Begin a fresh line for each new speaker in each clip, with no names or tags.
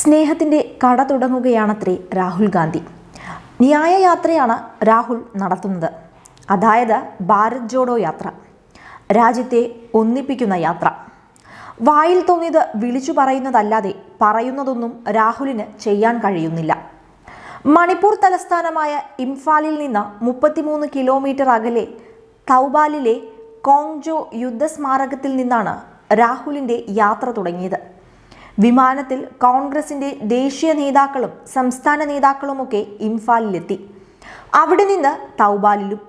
സ്നേഹത്തിന്റെ കട തുടങ്ങുകയാണത്രേ രാഹുൽ ഗാന്ധി. ന്യായയാത്രയാണ് രാഹുൽ നടത്തുന്നത്. അതായത് ഭാരത് ജോഡോ യാത്ര. രാജ്യത്തെ ഒന്നിപ്പിക്കുന്ന യാത്ര. വായിൽ തോന്നിയത് വിളിച്ചു പറയുന്നതല്ലാതെ പറയുന്നതൊന്നും രാഹുലിന് ചെയ്യാൻ കഴിയുന്നില്ല. മണിപ്പൂർ തലസ്ഥാനമായ ഇംഫാലിൽ നിന്ന് മുപ്പത്തിമൂന്ന് കിലോമീറ്റർ അകലെ തൗബാലിലെ കോങ്ജോ യുദ്ധസ്മാരകത്തിൽ നിന്നാണ് രാഹുലിന്റെ യാത്ര തുടങ്ങിയത്. വിമാനത്തിൽ കോൺഗ്രസിന്റെ ദേശീയ നേതാക്കളും സംസ്ഥാന നേതാക്കളുമൊക്കെ ഇംഫാലിലെത്തി. അവിടെ നിന്ന് തൗബാലിലും.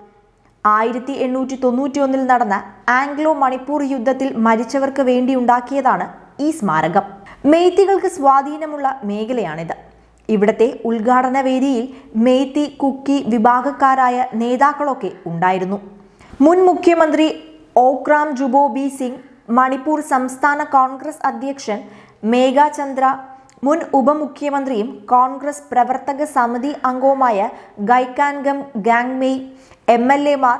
ആയിരത്തി എണ്ണൂറ്റി തൊണ്ണൂറ്റി ഒന്നിൽ നടന്ന ആംഗ്ലോ മണിപ്പൂർ യുദ്ധത്തിൽ മരിച്ചവർക്ക് വേണ്ടി ഉണ്ടാക്കിയതാണ് ഈ സ്മാരകം. മെയ്ത്തികൾക്ക് സ്വാധീനമുള്ള മേഖലയാണിത്. ഇവിടത്തെ ഉദ്ഘാടന വേദിയിൽ മെയ്ത്തി കുക്കി വിഭാഗക്കാരായ നേതാക്കളൊക്കെ ഉണ്ടായിരുന്നു. മുൻ മുഖ്യമന്ത്രി ഓക്രാം ജുബോ ബി സിംഗ് മണിപ്പൂർ സംസ്ഥാന കോൺഗ്രസ് അധ്യക്ഷൻ മേഘ ചന്ദ്ര മുൻ ഉപമുഖ്യമന്ത്രിയും കോൺഗ്രസ് പ്രവർത്തക സമിതി അംഗവുമായ ഗൈക്കാൻഗം ഗാങ്മെയ് എം എൽ എമാർ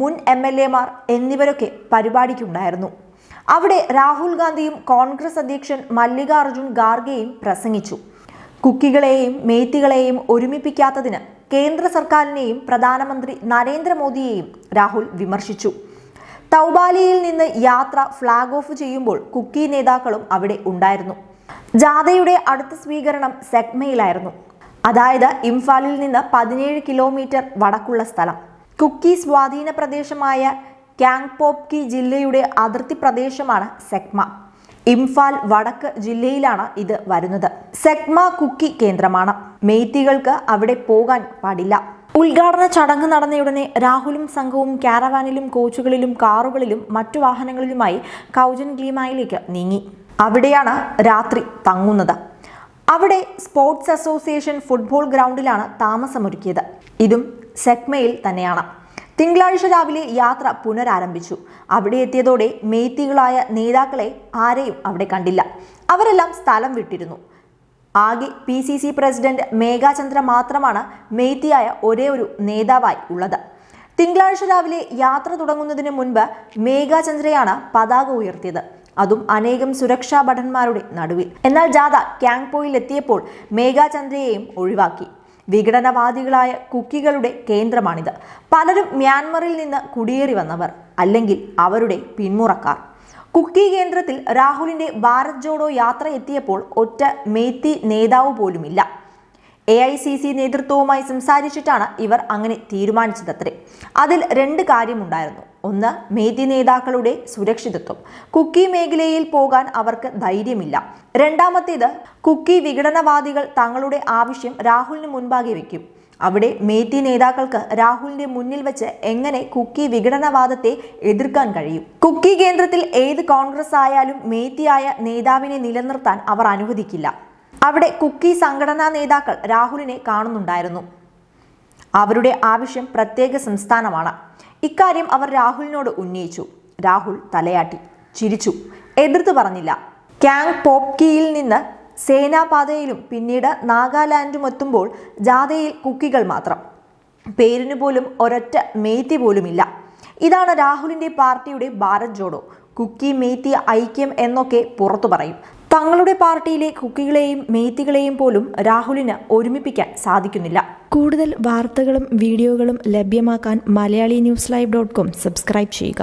മുൻ എം എൽ എമാർ എന്നിവരൊക്കെ പരിപാടിക്കുണ്ടായിരുന്നു. അവിടെ രാഹുൽ ഗാന്ധിയും കോൺഗ്രസ് അധ്യക്ഷൻ മല്ലികാർജുൻ ഖാർഗെയും പ്രസംഗിച്ചു. കുക്കികളെയും മേത്തികളെയും ഒരുമിപ്പിക്കാത്തതിന് കേന്ദ്ര സർക്കാരിനെയും പ്രധാനമന്ത്രി നരേന്ദ്രമോദിയെയും രാഹുൽ വിമർശിച്ചു. തൗബാലിയിൽ നിന്ന് യാത്ര ഫ്ളാഗ് ഓഫ് ചെയ്യുമ്പോൾ കുക്കി നേതാക്കളും അവിടെ ഉണ്ടായിരുന്നു. ജാഥയുടെ അടുത്ത സ്വീകരണം സെഗ്മയിലായിരുന്നു. അതായത് ഇംഫാലിൽ നിന്ന് പതിനേഴ് കിലോമീറ്റർ വടക്കുള്ള സ്ഥലം. കുക്കി സ്വാധീന പ്രദേശമായ കാങ്പോപ്കി ജില്ലയുടെ അതിർത്തി പ്രദേശമാണ് സെഗ്മ. ഇംഫാൽ വടക്ക് ജില്ലയിലാണ് ഇത് വരുന്നത്. സെഗ്മ കുക്കി കേന്ദ്രമാണ്. മെയ്ത്തികൾക്ക് അവിടെ പോകാൻ പാടില്ല. ഉദ്ഘാടന ചടങ്ങ് നടന്നയുടനെ രാഹുലും സംഘവും കാരവാനിലും കോച്ചുകളിലും കാറുകളിലും മറ്റു വാഹനങ്ങളിലുമായി കൗജൻ ഗ്ലീമായിലേക്ക് നീങ്ങി. അവിടെയാണ് രാത്രി തങ്ങുന്നത്. അവിടെ സ്പോർട്സ് അസോസിയേഷൻ ഫുട്ബോൾ ഗ്രൗണ്ടിലാണ് താമസമൊരുക്കിയത്. ഇതും സെക്മയിൽ തന്നെയാണ്. തിങ്കളാഴ്ച രാവിലെ യാത്ര പുനരാരംഭിച്ചു. അവിടെ എത്തിയതോടെ മേത്തികളായ നേതാക്കളെ ആരെയും അവിടെ കണ്ടില്ല. അവരെല്ലാം സ്ഥലം വിട്ടിരുന്നു. ആകെ P C C president Meghachandra മാത്രമാണ് മെയ്ത്തിയായ ഒരേ ഒരു നേതാവായി ഉള്ളത്. തിങ്കളാഴ്ച രാവിലെ യാത്ര തുടങ്ങുന്നതിന് മുൻപ് മേഘാചന്ദ്രയാണ് പതാക ഉയർത്തിയത്. അതും അനേകം സുരക്ഷാ ഭടന്മാരുടെ നടുവിൽ. എന്നാൽ ജാഥ ക്യാങ്പോയിൽ എത്തിയപ്പോൾ മേഘാചന്ദ്രയെയും ഒഴിവാക്കി. വിഘടനവാദികളായ കുക്കികളുടെ കേന്ദ്രമാണിത്. പലരും മ്യാൻമറിൽ നിന്ന് കുടിയേറി വന്നവർ അല്ലെങ്കിൽ അവരുടെ പിന്മുറക്കാർ. കുക്കി കേന്ദ്രത്തിൽ രാഹുലിന്റെ ഭാരത് ജോഡോ യാത്ര എത്തിയപ്പോൾ ഒറ്റ മേത്തി നേതാവ് പോലുമില്ല. എ ഐ സി സി നേതൃത്വവുമായി സംസാരിച്ചിട്ടാണ് ഇവർ അങ്ങനെ തീരുമാനിച്ചതത്രേ. അതിൽ രണ്ട് കാര്യമുണ്ടായിരുന്നു. ഒന്ന് മേതി നേതാക്കളുടെ സുരക്ഷിതത്വം. കുക്കി മേഖലയിൽ പോകാൻ അവർക്ക് ധൈര്യമില്ല. രണ്ടാമത്തേത് കുക്കി വിഘടനവാദികൾ തങ്ങളുടെ ആവശ്യം രാഹുലിന് മുൻപാകെ വയ്ക്കും അവിടെ മേത്തി നേതാക്കൾക്ക് രാഹുലിന്റെ മുന്നിൽ വെച്ച് എങ്ങനെ കുക്കി വിഘടനവാദത്തെ എതിർക്കാൻ കഴിയും? കുക്കി കേന്ദ്രത്തിൽ ഏത് കോൺഗ്രസ് ആയാലും മേത്തിയായ നേതാവിനെ നിലനിർത്താൻ അവർ അനുവദിക്കില്ല. അവിടെ കുക്കി സംഘടനാ നേതാക്കൾ രാഹുലിനെ കാണുന്നുണ്ടായിരുന്നു. അവരുടെ ആവശ്യം പ്രത്യേക സംസ്ഥാനമാണ്. ഇക്കാര്യം അവർ രാഹുലിനോട് ഉന്നയിച്ചു. രാഹുൽ തലയാട്ടി ചിരിച്ചു എതിർത്ത് പറഞ്ഞില്ല. ക്യാങ് പോപ്കിയിൽ നിന്ന് സേനാപാതയിലും പിന്നീട് നാഗാലാൻഡും എത്തുമ്പോൾ ജാഥയിൽ കുക്കികൾ മാത്രം. പേരിന് പോലും ഒരൊറ്റ മേത്തി പോലുമില്ല. ഇതാണ് രാഹുലിന്റെ പാർട്ടിയുടെ ഭാരത് ജോഡോ. കുക്കി മേത്തി ഐക്യം എന്നൊക്കെ പുറത്തു പറയും. തങ്ങളുടെ പാർട്ടിയിലെ കുക്കികളെയും മേത്തികളെയും പോലും രാഹുലിന് ഒരുമിപ്പിക്കാൻ സാധിക്കുന്നില്ല. കൂടുതൽ വാർത്തകളും വീഡിയോകളും ലഭ്യമാക്കാൻ Malayali news live dot com subscribe ചെയ്യുക.